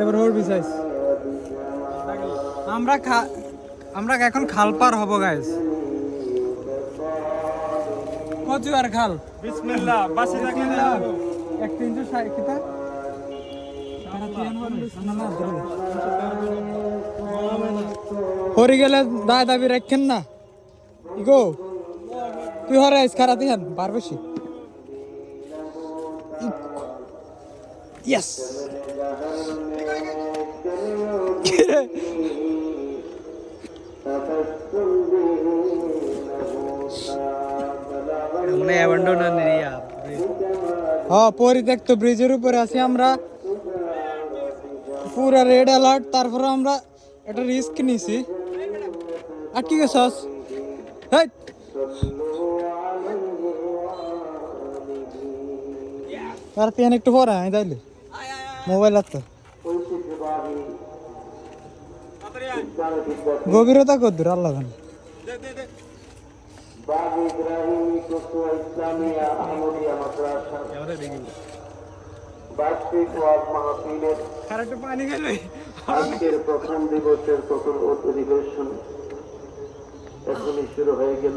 এবার ওর বিসাইস আমরা আমরা এখন খাল পার হব গাইস কচু আর খাল। বিসমিল্লাহ বাসি থাকলে এক তিনশো ষাট কিতা? হরি গেলে দায় দাবি রাখেন না। ইগো তুই হরে আইস খারাপ দিহান বার বেশি ইয়েস মানে অ্যাবান্ডন এরিয়া হ্যাঁ পরিত্যক্ত ব্রিজের উপরে আছি আমরা পুরা রেড অ্যালার্ট তারপরে আমরা একটা রিস্ক নিছি আর কি গেছস হেই আর পেন একটু পরে আমি তাইলে মোবাইল তো গভীরতা কদ্দুর আল্লাহ জানে। বাগ ইব্রাহিম কুসুয়া ইসলামিয়া আহমদিয়া মাদ্রাসা। বার্ষিক ওয়াজ পানি গেলে আজকের প্রথম দিবসের প্রথম অধিবেশন এখনই শুরু হয়ে গেল।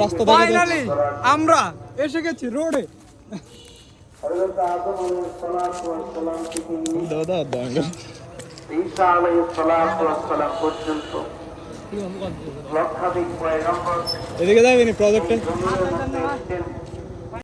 যাচ্ছে আমরা এসে গেছি রোডে। দাদা দাঙ্গা ঈসা আলাইহিস সালাতু ওয়াস সালাম পর্যন্ত লক্ষাধিক পয়গম্বর এদিকে যাবেনি প্রজেক্টে